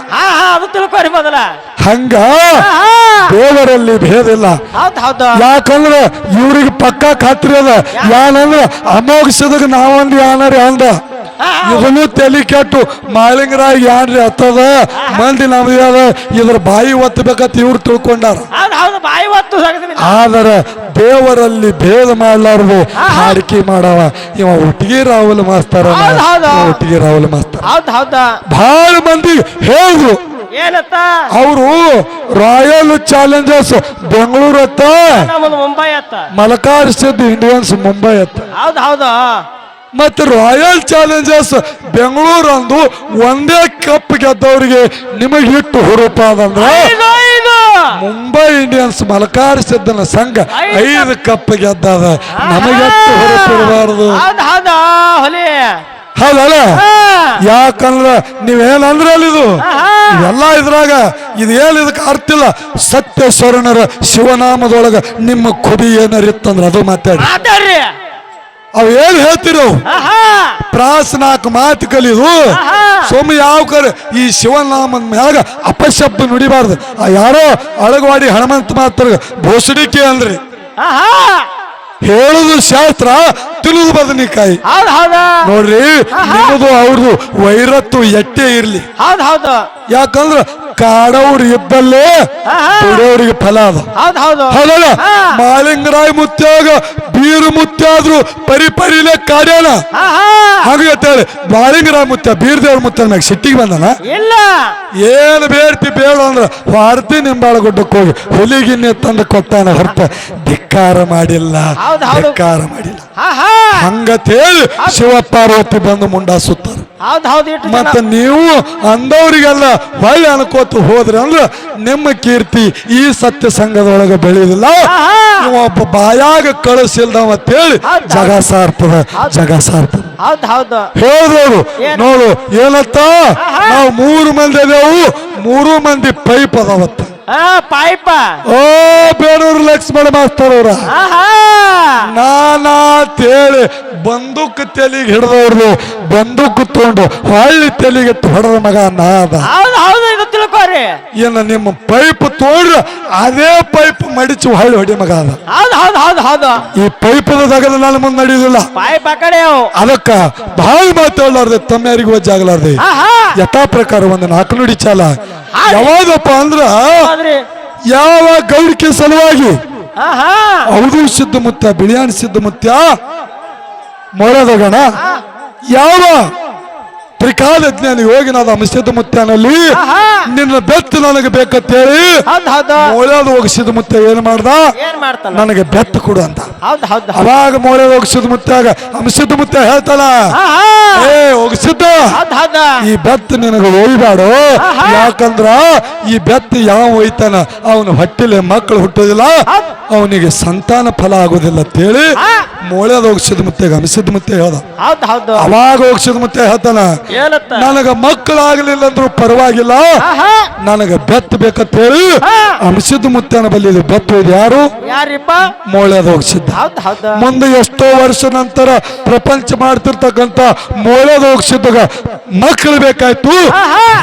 ಹಂಗ? ದೇವರಲ್ಲಿ ಭೇದ ಇಲ್ಲ. ಯಾಕಂದ್ರ ಇವ್ರಿಗೆ ಪಕ್ಕ ಖಾತ್ರಿ ಅದ. ಯಾನಂದ್ರ ಅಮೋಘಿಸದಾಗ ನಾವೊಂದು ಯಾನರಿ ಅಂದ. ಇದನ್ನು ತಲೆ ಕೆಟ್ಟು ಮಾಳಿಂಗರಾಗ ಏನ್ರಿ ಹತ್ತದ? ಮಂದಿ ನಮ್ದು ಅದ ಇದ್ರ ಬಾಯಿ ಒತ್ತಬೇಕಂತ ಇವ್ರು ತಿಳ್ಕೊಂಡಾರ. ಬಾಯಿ ಒತ್ತು ಆದರೆ ದೇವರಲ್ಲಿ ಭೇದ ಮಾಡ್ಲಾರ್ದು ಹಾಡಿಕೆ ಮಾಡವ. ಇವ ಒಟ್ಟಿಗೆ ರಾಹುಲ್ ಮಾಸ್ತಾರ. ಒಟ್ಟಿಗೆ ರಾಹುಲ್ ಮಾಸ್ತಾರ. ಬಹಳ ಮಂದಿ ಹೇಳಿದ್ರು. ಅವರು ರಾಯಲ್ ಚಾಲೆಂಜರ್ಸ್ ಬೆಂಗಳೂರು ಅತ್ತ. ಅತ್ತ. ಮಲಕಾರಿಸಿದ್ದು ಇಂಡಿಯನ್ಸ್ ಮುಂಬೈ ಅತ್ತ. ಹೌದ್ ಹೌದು. ಮತ್ತೆ ರಾಯಲ್ ಚಾಲೆಂಜರ್ಸ್ ಬೆಂಗಳೂರು ಅಂದು ಒಂದೇ ಕಪ್ ಗೆದ್ದವರಿಗೆ ನಿಮಗೆ ಹಿಟ್ಟು ಹುರುಪ ಅದಂದ್ರ ಮುಂಬೈ ಇಂಡಿಯನ್ಸ್ ಮಲಕಾರಿಸಿದ್ದನ ಸಂಘ ಐದು ಕಪ್ ಗೆದ್ದದ. ನಮಗೆ ಹುರುಪಿರಬಾರದು ಹೌದಲ್ಲ? ಯಾಕಂದ್ರೆ ನೀವೇನಂದ್ರೆ ಇದು? ಎಲ್ಲ ಇವೆಲ್ಲ ಇದ್ರಾಗ ಇದೇನು ಇದಕ್ಕೆ ಅರ್ಥ ಇಲ್ಲ? ಸತ್ಯ ಸ್ವರ್ಣರ ಶಿವನಾಮದೊಳಗ ನಿಮ್ಮ ಕುಡಿ ಏನಾರಿತ್ತಂದ್ರ ಅದು ಮಾತಾಡಿ. ಅವ್ ಏನ್ ಹೇಳ್ತಿರೋ? ಪ್ರಾಸ ನಾಲ್ಕು ಮಾತು ಕಲಿದು. ಸೋಮ ಯಾವ ಕರೆ ಈ ಶಿವನಾಮದ ಮ್ಯಾಗ ಅಪಶಬ್ದ ನುಡಿಬಾರ್ದು. ಆ ಯಾರೋ ಅಳಗವಾಡಿ ಹನುಮಂತ ಮಾತ್ರ ಭೋಸಡಿಕೆ ಅಂದ್ರಿ. ಹೇಳುದು ಶಾಸ್ತ್ರ ತಿಳಿದು ಬದನಿಕಾಯಿ. ನೋಡ್ರಿ ನಿಮ್ಮದು ಅವ್ರದ್ದು ವೈರತ್ತು ಎಟ್ಟೆ ಇರ್ಲಿ. ಯಾಕಂದ್ರ ಕಾಡವ್ರು ಇದ್ದಲ್ಲೇ ದುಡಿಯೋರಿಗೆ ಫಲ ಅದ. ಹೌದು ಹೌದು. ಹೌದಲ್ಲ. ಮಾಲಿಂಗರಾಯ ಮುತ್ಯಾಗ ಬೀರು ಮುತ್ಯಾದ್ರು ಪರಿ ಪರಿಲೆ ಕಾಡ್ಯಾನ? ಹಾಗೆ ಅಂತೇಳಿ ಮಾಲಿಂಗರಾಯ ಮುತ್ಯ ಬೀರ್ ದೇವ್ರ ಮುತ್ಯನ ಸಿಟ್ಟಿಗೆ ಬಂದನ? ಇಲ್ಲ. ಏನು ಬೇಡ್ತಿ ಬೇಡ ಅಂದ್ರ ನಿಂಬಾಳ ಗುಡ್ಡಕ್ಕೆ ಹೋಗಿ ಹುಲಿಗಿನ್ನೆ ತಂದು ಕೊಟ್ಟಾನ ಹೊರತ ಧಿಕ್ಕಾರ ಮಾಡಿಲ್ಲ. ಧಿಕ್ಕಾರ ಮಾಡಿಲ್ಲ. ಹಾ ಹಾ. ಹಂಗತೇಳಿ ಶಿವ ಪಾರ್ವತಿ ಬಂದು ಮುಂಡಾಸುತ್ತಾರ ಹೌದ್ ಹೌದು ಇಟ್ಟು ಜನ. ಮತ್ತ ನೀವು ಅಂದವರಿಗೆಲ್ಲ ಹೊಳ್ಳಿ ಅನ್ಕೋತ ಹೋದ್ರೆ ಅಂದ್ರೆ ನಿಮ್ಮ ಕೀರ್ತಿ ಈ ಸತ್ಯ ಸಂಘದೊಳಗ ಬೆಳೆಯುದಿಲ್ಲ ಆಹಾ. ನೀವು ಒಬ್ಬ ಬಾಯಾಗ ಕಳಿಸಿಲ್ದವ ಅಂತೇಳಿ ಹೌದ್ ಜಗ ಸಾರ್ತದ ಜಗ ಸಾರ್ತದ. ಹೌದ್ ಹೌದು. ಹೇಳಿದವರು ಏನು? ನೋಡು ಏನತ್ತ? ನಾವು ಮೂರು ಮಂದಿ ಅದೇವು ಮೂರು ಮಂದಿ ಪೈಪ್ ಅದಾವತ್ತ. ಪಾಯ್ಪ ಓ ಬೇಡೂರು ಲಕ್ಷ್ಮಣ ಮಾಸ್ತರ್ ಅವ್ರ ಆಹಾ. ನಾನಾ ತೇಳಿ ಬಂದೂಕ್ ತೆಲಿಗೆ ಹಿಡಿದವ್ರದು ಬಂದೂಕ್ ತಗೊಂಡು ಹೊಳ್ಳಿ ತೆಲಿಗೆ ಹೊಡೆದ ಮಗ ನಾದ. ಹೌದ್ ಹೌದು. ಇದು ಏನ ನಿಮ್ಮ ಪೈಪ್ ತೋಡ್ರ ಅದೇ ಪೈಪ್ ಮಡಿಚು ಹೊಳ್ಳಿ ಹೊಡಿ ಮಗ ಅದ. ಹೌದ್ ಹೌದ್ ಹೌದ್ ಹೌದು. ಈ ಪೈಪದ ದಗದ ನಾನು ಮುಂದೆ ನಡೆಯುವುದಿಲ್ಲ ಪೈಪ್ ಆ ಕಡೆ ಅವು. ಅದಕ್ಕ ಭಾಳ ಮಾತಾಡ್ಲಾರ್ದೆ ತಮ್ಮ ಯಾರಿಗೂ ವಜ್ಜಾಗಲಾರ್ದೆ ಆಹಾ ಯಥಾ ಪ್ರಕಾರ ಒಂದು ನಾಲ್ಕು ನುಡಿ ಚಾಲ. ಯಾವಾಗಪ್ಪ ಅಂದ್ರ ಯಾವ ಗೌಡಿಕೆ ಸಲುವಾಗಿ ಹೌದು ಸಿದ್ಧ ಮುತ್ತ ಬಿಳಿಯಾಣ ಸಿದ್ಧ ಮುತ್ತ ಮೊಳದಗಣ ಯಾವ ತ್ರಿಕಾಲ ಜ್ಞಾನಿ ಯೋಗಿನಾದ ಅಂಶದ ಮುತ್ಯನಲ್ಲಿ ಆಹಾ. ನಿನ್ನ ಬೆತ್ತು ನನಗೆ ಬೇಕಂತೇಳಿ ಮೊಳೆದ ಹೋಗಿಸಿದ ಮುತ್ತ ಏನ್ ಮಾಡ್ದ? ನನಗೆ ಬೆತ್ತು ಕೊಡು ಅಂತ. ಅವಾಗ ಮೋರೆ ಹೋಗಿಸಿದ ಮುತ್ತಾಗ ಅಂಶದ ಮುತ್ತ ಹೇಳ್ತಾನ ಏ ಹೋಗಿಸಿದ್ದ ಈ ಬೆತ್ತು ನಿನಗೆ ಒಯ್ಬೇಡು. ಯಾಕಂದ್ರ ಈ ಬೆತ್ತು ಯಾವ ಒಯ್ತಾನ? ಅವನು ಹೊಟ್ಟಿಲೆ ಮಕ್ಕಳು ಹುಟ್ಟೋದಿಲ್ಲ. ಅವನಿಗೆ ಸಂತಾನ ಫಲ ಆಗೋದಿಲ್ಲ ಅಂತೇಳಿ. ಮೊಳೆದ ಹೋಗ್ಸಿದ ಮತ್ತೆ ಗಮಸಿದ ಮತ್ತೆ ಹೇಳ್ದ. ಹೌದು ಹೌದು. ಅವಾಗ ಹೋಗ್ಸಿದ ಮತ್ತೆ ಹೇಳ್ತಾನ ನನಗ ಮಕ್ಕಳಾಗಲಿಲ್ಲ ಅಂದ್ರೂ ಪರವಾಗಿಲ್ಲ ನನಗ ಬೆತ್ ಬೇಕಂತ ಹೇಳಿ ಅಮಿಸಿದ ಮುತ್ತನ ಬಲ್ಲಿ ಇದು ಬೆತ್ತು ಇದು ಯಾರು? ಯಾರಿಪ್ಪ? ಮೊಳೆದ ಹೋಗ್ಸಿದ್ದ. ಹೌದ್ ಹೌದು. ಮುಂದೆ ಎಷ್ಟೋ ವರ್ಷ ನಂತರ ಪ್ರಪಂಚ ಮಾಡ್ತಿರ್ತಕ್ಕಂತ ಮೊಳೆದ ಹೋಗ್ಸಿದ್ದಾಗ ಮಕ್ಕಳು ಬೇಕಾಯ್ತು.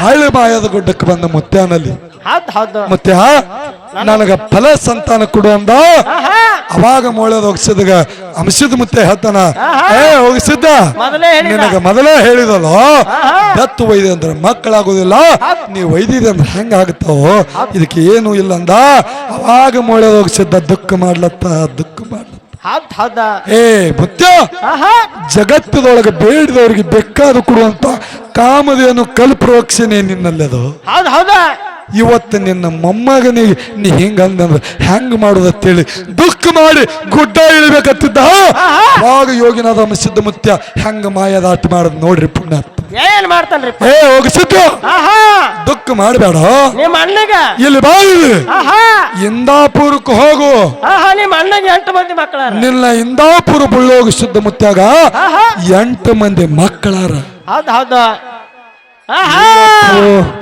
ಹಳ್ಳಿ ಮಾಯದ ಗುಡ್ಡಕ್ಕೆ ಬಂದ ಮುತ್ಯಾನಲ್ಲಿ ಹೌದ್ ಹೌದು. ಮುತ್ಯ ನನಗ ಫಲ ಸಂತಾನ ಕೊಡು ಅಂದ. ಅವಾಗ ಮೊಳೆದ ಹೋಗಿಸಿದಾಗ ಅಂಶದ ಮುತ್ತೆ ಹೇಳ್ತಾನ ಏ ಹೋಗಿಸಿದ್ದ? ನಿನಗ ಮೊದಲೇ ಹೇಳಿದಲ್ಲ? ದತ್ತು ಬೆತ್ತು ಒಯ್ದೆ ಅಂದ್ರೆ ಮಕ್ಕಳಾಗೋದಿಲ್ಲ. ನೀ ಒಯ್ದಿದೆ ಅಂದ್ರೆ ಹೆಂಗಾಗುತ್ತಾವೋ ಇದಕ್ಕೆ ಏನು ಇಲ್ಲ ಅಂದ. ಅವಾಗ ಮೊಳೆದ ಹೋಗಿಸಿದ್ದ ದುಃಖ ಮಾಡ್ಲತ್ತ ದುಃಖ ಮಾಡ್ಲತ್ತ. ಏ ಮುತ್ಯ ಜಗತ್ತದೊಳಗೆ ಬೇಡದವರಿಗೆ ಬೇಕಾದ ಕೊಡುವಂತ ಕಾಮಧೇನು ಕಲ್ಪರೋಕ್ಷಣೆ ನಿನ್ನಲ್ಲಿ ಅದು ಹೌದಾ ಹೌದ. ಇವತ್ತು ನಿನ್ನ ಮೊಮ್ಮಗನಿಗೆ ನೀ ಹಿಂಗಂದ್ರೆ ಹೆಂಗ್ ಮಾಡೋದತ್ತೇಳಿ ದುಃಖ ಮಾಡಿ ಗುಡ್ಡ ಇಳಿಬೇಕತ್ತಿದ್ದ ಆಗ ಯೋಗಿನಾದ ಸಿದ್ಧಮುತ್ಯ ಹೆಂಗ ಮಾಯದಾಟ ಮಾಡೋದು ನೋಡ್ರಿ ಪುಣ್ಯ ಏನ್ ಮಾಡ್ತಾನ್ರಿ? ಏ ಹೋಗಿ ಸಿದ್ಧ. ಆಹಾ. ದುಃಖ ಮಾಡಬೇಡ. ನಿಮ್ಮ ಅಣ್ಣಗ? ಇಲ್ಲಿ ಬಾ ಇಲ್ಲಿ. ಇಂದಾಪುರಕ್ಕೆ ಹೋಗು. ನಿಮ್ಮ ಅಣ್ಣಗೆ ಎಂಟು ಮಂದಿ ಮಕ್ಕಳಾರ? ನಿನ್ನ ಇಂದಾಪುರ ಬುಳ್ಳೋಗಿ ಸಿದ್ಧಮುತ್ಯಾಗ ಎಂಟು ಮಂದಿ ಮಕ್ಕಳಾರ. ಹೌದ್ ಹೌದು.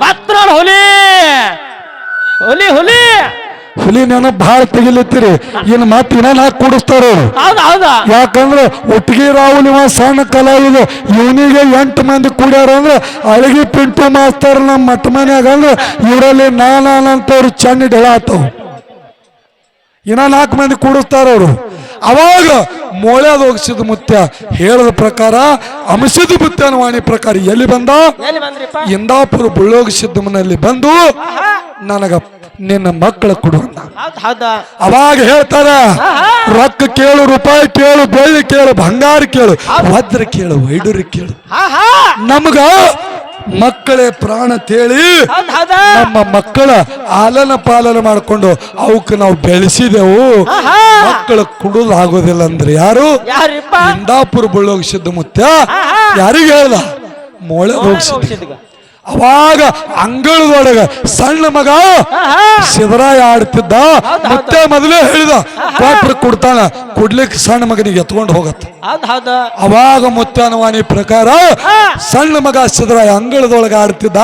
ಪತ್ರ ಹುಲಿ! ಹುಲಿ ಹುಲಿ! ಹುಲಿ ನಾನು ಭಾಳ ತೆಗಿಲತ್ತೀರಿ. ಇನ್ನು ಮತ್ತೆ ಇನ್ನ ಹಾಕಿ ಕೂಡಿಸ್ತಾರ ಯಾಕಂದ್ರೆ ಒಟ್ಟಿಗೆ ರಾಹುಲ್ ಇವ ಸಣ್ಣ ಕಲಾವಿದ. ಇವನಿಗೆ ಎಂಟು ಮಂದಿ ಕೂಡ್ಯಾರ ಅಂದ್ರೆ ಅಳಗಿ ಪಿಂಟು ಮಾಸ್ತಾರ ನಮ್ಮ ಮಟ್ಟ ಮನ್ಯಾಗ ಅಂದ್ರೆ ಇವರಲ್ಲಿ ನಾನಂತವ್ರು ಚೆನ್ನ ಡೆಳಾತವ್ ಇನ್ನ ನಾಲ್ಕು ಮಂದಿ ಕೂಡಿಸ್ತಾರ ಅವರು. ಅವಾಗ ಮೋಳ್ಯಾದ ಹೋಗಿಸಿದ ಮುತ್ಯ ಹೇಳದ ಪ್ರಕಾರ ಅಂಶದ ಮುತ್ಯನ ವಾಣಿ ಪ್ರಕಾರ ಎಲ್ಲಿ ಬಂದ? ಇಂದಾಪುರ ಬುಳ್ಳೋಗಿಸಿದ ಸಿದ್ದಮ್ಮನಲ್ಲಿ ಬಂದು ನನಗೆ ನಿನ್ನ ಮಕ್ಕಳ ಕೊಡು ಅವಾಗ ಹೇಳ್ತಾರ ರೊಕ್ಕ ಕೇಳು ರೂಪಾಯಿ ಕೇಳು ಬೆಳ್ಳಿ ಕೇಳು ಬಂಗಾರ ಕೇಳು ವಜ್ರ ಕೇಳು ವೈಡೂರಿ ಕೇಳು. ನಮಗ ಮಕ್ಕಳೇ ಪ್ರಾಣ ತೇಳಿ ನಮ್ಮ ಮಕ್ಕಳ ಆಲನ ಪಾಲನ ಮಾಡಿಕೊಂಡು ಅವಕ್ಕೆ ನಾವು ಬೆಳೆಸಿದೆವು. ಮಕ್ಕಳ ಕುಡುದು ಆಗೋದಿಲ್ಲ ಅಂದ್ರೆ ಯಾರು? ಇಂದಾಪುರ ಬುಳ್ಳೋಗಿ ಸಿದ್ಧ ಮುತ್ತ ಯಾರಿಗೆ ಹೇಳ್ದ? ಮೊಳೆ ಹೋಗ್ಸಿದ್ಗ. ಅವಾಗ ಅಂಗಳದೊಳಗೆ ಸಣ್ಣ ಮಗ ಶಿವರಾಯ ಆಡ್ತಿದ್ದ. ಮತ್ತೆ ಮೊದಲೇ ಹೇಳಿದ ಡಾಕ್ಟರ್ ಕೊಡ್ತಾನ ಕೊಡ್ಲಿಕ್ಕೆ ಸಣ್ಣ ಮಗನಿಗೆ ಎತ್ಕೊಂಡು ಹೋಗತ್ತ. ಅವಾಗ ಮುತ್ತಾನವಾಣಿ ಪ್ರಕಾರ ಸಣ್ಣ ಮಗ ಸಿದ್ರಾಯ ಅಂಗಳದೊಳಗ ಆಡ್ತಿದ್ದ.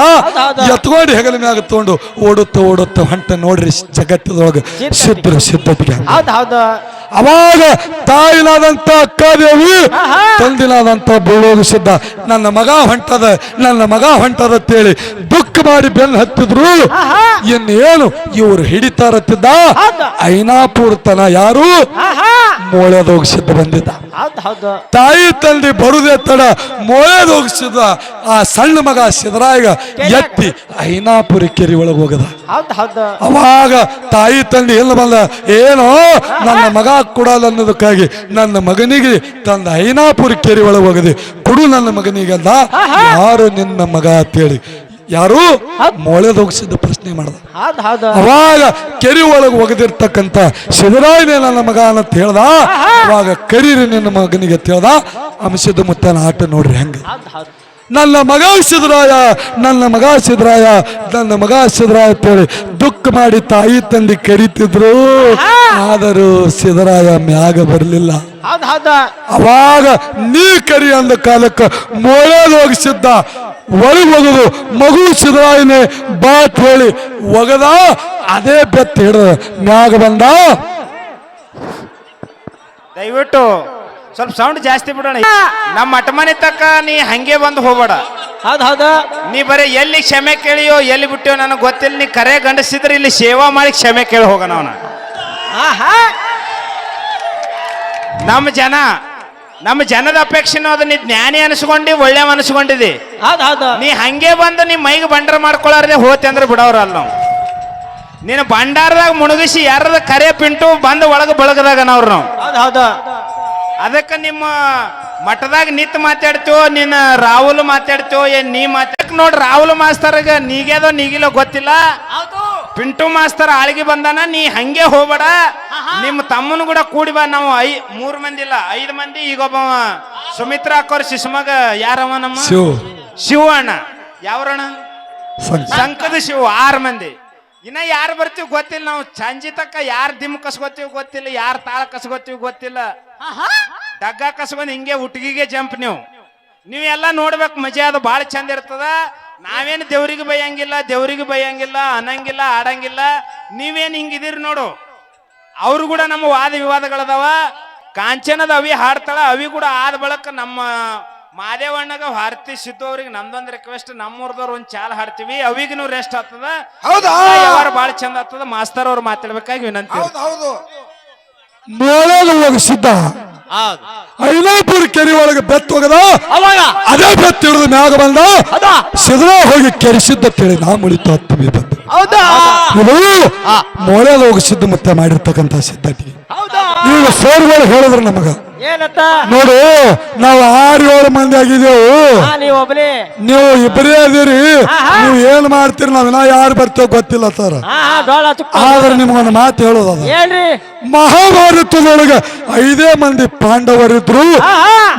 ಎತ್ಕೊಂಡು ಹೆಗಲ ಮ್ಯಾಗ ತಗೊಂಡು ಓಡುತ್ತ ಓಡುತ್ತ ಹೊಂಟ ನೋಡ್ರಿ ಜಗತ್ತದೊಳಗೆ ಸಿದ್ಧರು ಸಿದ್ಧತೆಗೆ ಅವಾಗ ತಾಯಿಲಾದಂತ ಅಕ್ಕಾದೇವಿ ಆಹಾ. ತಂದಿನಾದಂತ ಬೀಳೋದು ಸಿದ್ಧ ನನ್ನ ಮಗ ಹೊಂಟದ ನನ್ನ ಮಗ ಹೊಂಟದ ಅಂತೇಳಿ ದುಃಖ ಮಾಡಿ ಬೆನ್ನು ಹತ್ತಿದ್ರು. ಇನ್ನೇನು ಇವ್ರು ಹಿಡಿತಾರತ್ತಿದ್ದ ಹೌದು. ಐನಾಪುರ ತನ ಯಾರು ಸಿದ್ಧ ಬಂದಿದ್ದ. ತಾಯಿ ತಂದೆ ಬರುದೇ ತಡ ಸಿದ್ಧ ಆ ಸಣ್ಣ ಮಗ ಸಿದ್ದರಾಯ ಎತ್ತಿ ಐನಾಪುರಿ ಕೆರೆ ಒಳಗೆ ಹೋಗದ. ಅವಾಗ ತಾಯಿ ತಂದೆ ಎಲ್ಲ ಬಂದ? ಏನೋ ನನ್ನ ಮಗ ಕೊಡಲ್ಲ ಅನ್ನೋದಕ್ಕಾಗಿ ನನ್ನ ಮಗನಿಗೆ ತಂದ ಐನಾಪುರ ಕೆರೆ ಒಳಗೆ ಹೋಗದೆ ಕೊಡು ನನ್ನ ಮಗನಿಗೆ ಅಲ್ಲ ಯಾರು ನಿನ್ನ ಮಗ ಅಂತೇಳಿ ಯಾರು? ಮೊಳೆದೋಗಿಸಿದ ಪ್ರಶ್ನೆ ಮಾಡ್ದ. ಅವಾಗ ಕೆರಿ ಒಳಗೆ ಒಗದಿರ್ತಕ್ಕಂಥ ಸಿದ್ದರಾಯನೇ ನನ್ನ ಮಗ ಅಂತ ಹೇಳ್ದ. ಅವಾಗ ಕರೀರಿ ನಿನ್ನ ಮಗನಿಗೆ ಅಂತ ಹೇಳ್ದ. ಅಂಶದ ಮುತ್ತನ ಆಟ ನೋಡ್ರಿ ಹೆಂಗೆ. ನನ್ನ ಮಗ ಸಿದ್ರಾಯ ನನ್ನ ಮಗ ಸಿದ್ರಾಯ ನನ್ನ ಮಗ ಸಿದ್ರಾಯ ಅಂತೇಳಿ ದುಃಖ ಮಾಡಿ ತಾಯಿ ತಂದೆ ಕರಿತಿದ್ರು ಆದರೂ ಸಿದ್ದರಾಯ ಮ್ಯಾಗ ಬರಲಿಲ್ಲ. ಅವಾಗ ನೀ ಕರಿ ಅಂದ ಕಾಲಕ್ಕೆ ಮೊಳೆದೋಗಿ ಹೋಗಿಸಿದ್ದ. ಒಳಗೆ ಹೋಗುದು ಮಗು ಸಿದ್ದರಾಯನೇ ಬಾ ಹೇಳಿ ಒಗದ ಅದೇ ಬೆತ್ತ ಹಿಡಿದ. ಮ್ಯಾಗ ಬಂದ. ದಯವಿಟ್ಟು ಸ್ವಲ್ಪ ಸೌಂಡ್ ಜಾಸ್ತಿ ಬಿಡೋಣ. ನಮ್ಮ ಅಟಮನೆ ತಕ್ಕ ನೀ ಹಂಗೆ ಬಂದು ಹೋಗ್ಬೇಡ. ಹೌದು ಹೌದು. ನೀ ಬರೀ ಎಲ್ಲಿ ಕ್ಷಮೆ ಕೇಳಿಯೋ ಎಲ್ಲಿ ಬಿಟ್ಟಿಯೋ ನನಗೆ ಗೊತ್ತಿಲ್ಲ. ನೀ ಕರೆ ಗಂಡಸಿದ್ರೆ ಇಲ್ಲಿ ಸೇವಾ ಮಾಡಿ ಕ್ಷಮೆ ಕೇಳಿ ಹೋಗೋಣ ಅವನ. ಆಹಾ. ನಮ್ಮ ಜನ ನಮ್ಮ ಜನದ ಅಪೇಕ್ಷೆನೂ ಅದು ನೀ ಜ್ಞಾನಿ ಅನ್ಸ್ಕೊಂಡಿ ಒಳ್ಳೆ ಅನಿಸ್ಕೊಂಡಿದಿ. ಹೌದು ಹೌದು. ನೀ ಹಂಗೆ ಬಂದು ನೀ ಮೈಗೆ ಬಂಡರ ಮಾಡ್ಕೊಳ್ಳಾರ್ದೆ ಹೋತೆ ಅಂದ್ರೆ ಬಿಡೋರಲ್ಲ ನಾವು. ನೀನು ಭಂಡಾರದಾಗ ಮುಣಗಿಸಿ ಯಾರದ ಕರೆ ಪಿಂಟು ಬಂದು ಒಳಗೆ ಬಳಗದಾಗ ನಾವ್ರು ನಾವು. ಹೌದು ಹೌದು. ಅದಕ್ಕೆ ನಿಮ್ಮ ಮಠದಾಗ ನಿತ್ ಮಾತಾಡ್ತೀವೋ ನಿನ್ನ ರಾಹುಲ್ ಮಾತಾಡ್ತೀವೋ ಏನ್ ನೀ ಮಾತಾಡ್ ನೋಡ್ ರಾಹುಲ್ ಮಾಸ್ತರ್ಗ ನೀಗೇದೋ ನೀಗಿಲ್ಲೋ ಗೊತ್ತಿಲ್ಲ? ಪಿಂಟು ಮಾಸ್ತರ್ ಆಳ್ಗಿ ಬಂದಾನ ನೀ ಹಂಗೆ ಹೋಗ್ಬೇಡ. ನಿಮ್ಮ ತಮ್ಮನ ಕೂಡ ಕೂಡಿ ಬಾ ನಾವು ಐ ಮೂರ್ ಮಂದಿ ಇಲ್ಲ ಐದು ಮಂದಿ ಈಗ ಒಬ್ಬ ಸುಮಿತ್ರಾ ಅಕ್ಕೋರ್ ಶಿಶುಮಗ ಯಾರವ ನಮ್ಮ? ಶಿವ. ಶಿವ ಅಣ್ಣ ಯಾವ್ರಣ್ಣ? ಅಣ್ಣ ಸಂಕದ ಶಿವ ಆರು ಮಂದಿ. ಇನ್ನ ಯಾರು ಬರ್ತೀವಿ ಗೊತ್ತಿಲ್ಲ. ನಾವು ಸಂಜೆ ತಕ್ಕ ಯಾರು ದಿಮ್ ಕಸ್ಕೊತೀವಿ ಗೊತ್ತಿಲ್ಲ ಯಾರು ತಾಳ ಕಸ್ಕೊತೀವಿ ಗೊತ್ತಿಲ್ಲ. ಡಗ್ಗ ಕಸ್ಕೊಂಡ್ ಹಿಂಗೆ ಉಟ್ಗಿಗೆ ಜಂಪ್ ನೀವು. ನೀವೆಲ್ಲ ನೋಡ್ಬೇಕು ಮಜಾ ಅದು ಭಾಳ ಚಂದ ಇರ್ತದ. ನಾವೇನು ದೇವ್ರಿಗೆ ಬೈಯಂಗಿಲ್ಲ ದೇವ್ರಿಗೆ ಬೈಯಂಗಿಲ್ಲ ಅನ್ನಂಗಿಲ್ಲ ಆಡಂಗಿಲ್ಲ. ನೀವೇನು ಹಿಂಗಿದಿರಿ ನೋಡು. ಅವ್ರು ಕೂಡ ನಮ್ಮ ವಾದ ವಿವಾದಗಳದಾವ. ಕಾಂಚನದ ಅವಿ ಹಾಡ್ತಾಳ ಅವಿ ಕೂಡ ಆದ ಬಳಕ ನಮ್ಮ ಮಾದೇವಣ್ಣಗ ಹಾರತಿ ಸಿದ್ದು ಅವ್ರಿಗೆ ನಮ್ದೊಂದು ರಿಕ್ವೆಸ್ಟ್ ನಮ್ಮೂರ್ದವ್ರು ಒಂದು ಚಾಲ್ ಹಾಡ್ತೀವಿ ಅವಿಗೂ ರೆಸ್ಟ್ ಆಗ್ತದ? ಹೌದಾ? ಯಾವಾರ ಭಾಳ ಚಂದ ಆಗ್ತದ ಮಾಸ್ತರ್ ಅವ್ರು ಮಾತಾಡ್ಬೇಕಾಗಿ ವಿನಂತಿ ಮೊಳೆದ ಹೋಗಿ ಸಿದ್ಧ. ಐನಾಪುರ ಕೆರೆ ಒಳಗೆ ಬೆತ್ತ ಹೋಗದ? ಅವಾಗ? ಅದೇ ಬೆತ್ತ ಹಿಡಿದು ಮ್ಯಾಗ ಬಂದ? ಹೌದಾ? ಸಿದ್ರ ಹೋಗಿ ಕೆರೆಸಿದ್ದ ತಿಳಿ ನಾ ಮುಳಿತು ಬಂದು. ಹೌದಾ? ಇದು ಮೊಳೆದ ಹೋಗಿ ಸಿದ್ಧ ಮತ್ತೆ ಮಾಡಿರ್ತಕ್ಕಂತ ಸಿದ್ಧತೆ. ಹೌದಾ? ಈಗ ಸೋರ್ಗಳು ಹೇಳಿದ್ರು ನಮಗ ಏನತ್ತ ನೋಡು ನಾವು ಆರು ಏಳು ಮಂದಿ ಆಗಿದ್ದೇವು. ನೀವು ಒಬ್ಬನೇ ನೀವು ಇಬ್ಬರೇ ಅದೀರಿ ನೀವು ಏನ್ ಮಾಡ್ತೀರಿ? ನಾವಿನ ಯಾರು ಬರ್ತೇವೆ ಗೊತ್ತಿಲ್ಲ ಸರ್. ಆದ್ರೆ ನಿಮ್ಗೊಂದು ಮಾತು ಹೇಳೋದು ಏನ್ರಿ ಮಹಾಭಾರತದೊಳಗ ಐದೇ ಮಂದಿ ಪಾಂಡವರಿದ್ರು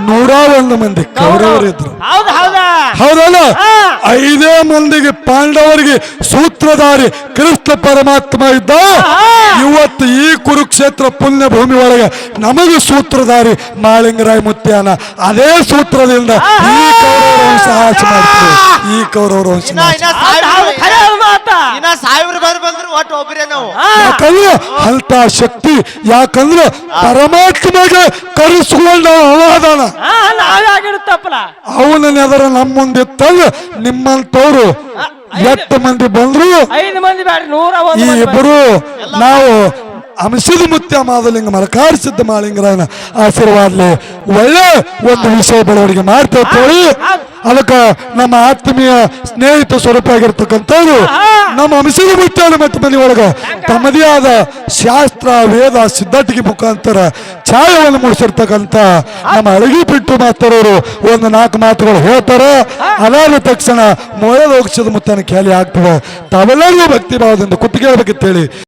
ನೂರ ಒಂದು ಮಂದಿ ಕೌರವರಿದ್ರು. ಹೌದು ಹೌದಾ. ಹೌದಲ್ಲ? ಐದೇ ಮಂದಿಗೆ ಪಾಂಡವರಿಗೆ ಸೂತ್ರಧಾರಿ ಕೃಷ್ಣ ಪರಮಾತ್ಮ ಇದ್ದ. ಇವತ್ತು ಈ ಕುರುಕ್ಷೇತ್ರ ಪುಣ್ಯ ಭೂಮಿ ಒಳಗೆ ನಮಗೆ ಸೂತ್ರಧಾರಿ ಮಾಳಿಂಗರಾಯ ಮುತ್ಯಾನ ಅದೇ ಸೂತ್ರದಿಂದ ಈ ಕೌರವರ ವಂಶ ಮಾಡ್ತೀವಿ ಈ ಕೌರವರ ವಂಶ ಇನ್ನ ಖರೆ ಸಾವಿರ ಬಂದು ಬಂದ್ರು ಒಟ್ಟು ಒಬ್ಬರೇ ನಾವು. ಯಾಕಂದ್ರೆ ಅಂತ ಶಕ್ತಿ ಯಾಕಂದ್ರೆ ಪರಮಾತ್ಮಗೆ ಕರೆಸ್ಕೊಂಡ ಅವಾದಾನ ಹಾ ನಾವೇ ಆಗಿರುತ್ತಪ್ಪಲ ಅವನ ನೆದರ ನಮ್ಮ ಮುಂದಿತ್ತಲ್ಲ ನಿಮ್ಮಂತವ್ರು ಎಷ್ಟು ಮಂದಿ ಬಂದ್ರು ಐದು ಮಂದಿ ಬ್ಯಾಡ್ರಿ ನೂರ ಈ ಮಂದಿ ಇಬ್ಬರು ನಾವು ಅಂಶದ ಮುತ್ಯ ಮಾದಲಿಂಗ ಮರಕಾರಿಸಿದ್ದ ಮಾಲಿಂಗರ ಆಶೀರ್ವಾದ್ಲಿ ಒಳ್ಳೆ ಒಂದು ವಿಷಯ ಬೆಳವಣಿಗೆ ಮಾಡ್ತೇವೆ ಅದಕ್ಕೆ ನಮ್ಮ ಆತ್ಮೀಯ ಸ್ನೇಹಿತ ಸ್ವರೂಪ ಆಗಿರ್ತಕ್ಕಂಥವ್ರು ನಮ್ಮ ಅಂಶದ ಮುತ್ಯಾನ ಮತ್ತು ಮನೆ ಒಳಗೆ ತಮ್ಮದೇ ಆದ ಶಾಸ್ತ್ರ ವೇದ ಸಿದ್ಧಾಟಿಕೆ ಮುಖಾಂತರ ಛಾಯವನ್ನು ಮೂಡಿಸಿರ್ತಕ್ಕಂಥ ನಮ್ಮ ಅಳಗಿ ಬಿಟ್ಟು ಮಾತಾಡೋರು ಒಂದು ನಾಲ್ಕು ಮಾತುಗಳು ಹೇಳ್ತಾರೆ. ಅದಾದ ತಕ್ಷಣ ಮೊಳೆ ಹೋಗಿಸಿದ ಮುತ್ತನ ಖ್ಯಾಲಿ ಆಗ್ತದೆ. ತಾವೆಲ್ಲರಿಗೂ ಭಕ್ತಿ ಭಾವದಿಂದ ಕುತ್ತಿಗೆ ಹೇಳಿ